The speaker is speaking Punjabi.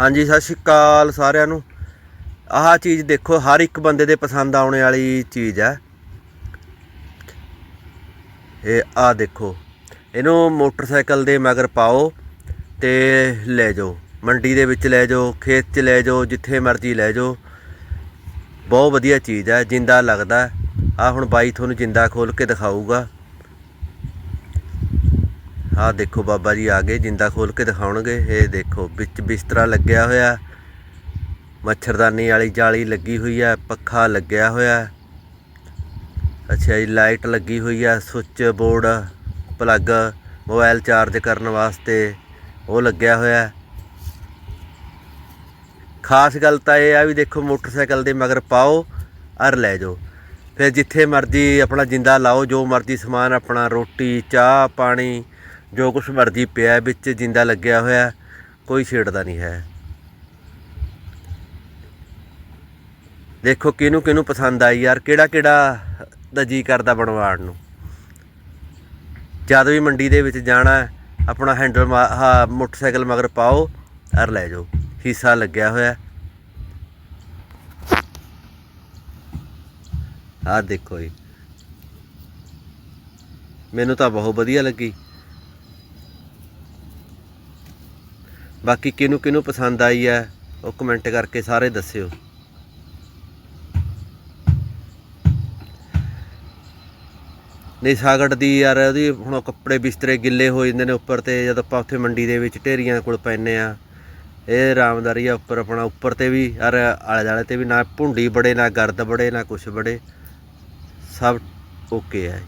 ਹਾਂਜੀ, ਸਤਿ ਸ਼੍ਰੀ ਅਕਾਲ ਸਾਰਿਆਂ ਨੂੰ। ਆਹ ਚੀਜ਼ ਦੇਖੋ, ਹਰ ਇੱਕ ਬੰਦੇ ਦੇ ਪਸੰਦ ਆਉਣ ਵਾਲੀ ਚੀਜ਼ ਹੈ। ਇਹ ਆ ਦੇਖੋ, ਇਹਨੂੰ ਮੋਟਰਸਾਈਕਲ ਦੇ ਮਗਰ ਪਾਓ ਤੇ ਲੈ ਜਾਓ। ਮੰਡੀ ਦੇ ਵਿੱਚ ਲੈ ਜਾਓ, ਖੇਤ 'ਚ ਲੈ ਜਾਓ, ਜਿੱਥੇ ਮਰਜ਼ੀ ਲੈ ਜਾਓ। ਬਹੁਤ ਵਧੀਆ ਚੀਜ਼ ਹੈ, ਜਿੰਦਾ ਲੱਗਦਾ। ਆ ਹੁਣ ਬਾਈ ਤੁਹਾਨੂੰ ਜਿੰਦਾ ਖੋਲ ਕੇ ਦਿਖਾਊਗਾ। ਆਹ ਦੇਖੋ ਬਾਬਾ ਜੀ ਆ ਗਏ, ਜਿੰਦਾ ਖੋਲ ਕੇ ਦਿਖਾਉਣਗੇ। ਇਹ ਦੇਖੋ, ਵਿੱਚ ਬਿਸਤਰਾ ਲੱਗਿਆ ਹੋਇਆ। ਮੱਛਰਦਾਨੀ ਵਾਲੀ ਜਾਲੀ ਲੱਗੀ ਹੋਈ ਹੈ ਪੱਖਾ ਲੱਗਿਆ ਹੋਇਆ। ਅੱਛਾ ਜੀ, ਲਾਈਟ ਲੱਗੀ ਹੋਈ ਹੈ switch board, plug, mobile charge ਕਰਨ ਵਾਸਤੇ ਉਹ ਲੱਗਿਆ ਹੋਇਆ। ਖਾਸ ਗੱਲ ਤਾਂ ਇਹ ਆ ਵੀ ਦੇਖੋ, ਮੋਟਰਸਾਈਕਲ ਦੇ ਮਗਰ ਪਾਓ, ਅਰ ਲੈ ਜਾਓ। ਫਿਰ ਜਿੱਥੇ ਮਰਜ਼ੀ ਆਪਣਾ ਜਿੰਦਾ ਲਾਓ, ਜੋ ਮਰਜ਼ੀ ਸਮਾਨ, ਆਪਣਾ ਰੋਟੀ, ਚਾਹ, ਪਾਣੀ ਜੋ ਕੁਛ ਮਰਜ਼ੀ ਪਿਆ ਵਿੱਚ ਜਿੰਦਾ ਲੱਗਿਆ ਹੋਇਆ, ਕੋਈ ਛੇੜਦਾ ਨਹੀਂ ਹੈ। ਦੇਖੋ ਕਿਹਨੂੰ ਕਿਹਨੂੰ ਪਸੰਦ ਆਈ ਯਾਰ, ਕਿਹੜਾ ਕਿਹੜਾ ਦਾ ਜੀ ਕਰਦਾ ਬਣਵਾਉਣ ਨੂੰ। ਜਦ ਵੀ ਮੰਡੀ ਦੇ ਵਿੱਚ ਜਾਣਾ, ਆਪਣਾ ਹੈਂਡਲ ਮਾ- ਮੋਟਰਸਾਈਕਲ ਮਗਰ ਪਾਓ, ਅਰ ਲੈ ਜਾਓ, ਹਿੱਸਾ ਲੱਗਿਆ ਹੋਇਆ। ਆਹ ਦੇਖੋ ਜੀ। ਮੈਨੂੰ ਤਾਂ ਬਹੁਤ ਵਧੀਆ ਲੱਗੀ। ਬਾਕੀ ਕਿਹਨੂੰ ਕਿਹਨੂੰ ਪਸੰਦ ਆਈ ਹੈ, ਉਹ ਕਮੈਂਟ ਕਰਕੇ ਸਾਰੇ ਦੱਸਿਓ। ਨਹੀਂ ਸਾਗੜ ਦੀ ਯਾਰ ਉਹਦੀ ਹੁਣ ਉਹ ਕੱਪੜੇ ਬਿਸਤਰੇ ਗਿੱਲੇ ਹੋ ਜਾਂਦੇ ਨੇ ਉੱਪਰ ਤੇ, ਜਦ ਆਪਾਂ ਉੱਥੇ ਮੰਡੀ ਦੇ ਵਿੱਚ ਢੇਰੀਆਂ ਕੋਲ ਪੈਨੇ ਆ ਇਹ ਆਰਾਮਦਾਰੀ ਆ ਉੱਪਰ ਆਪਣਾ, ਉੱਪਰ ਤੇ ਵੀ ਯਾਰ ਆਲੇ ਦੁਆਲੇ ਤੇ ਵੀ ਨਾ ਭੁੰਡੀ ਬੜੇ, ਨਾ ਗਰਦ ਬੜੇ, ਨਾ ਕੁਛ ਬੜੇ, ਸਭ ਓਕੇ ਹੈ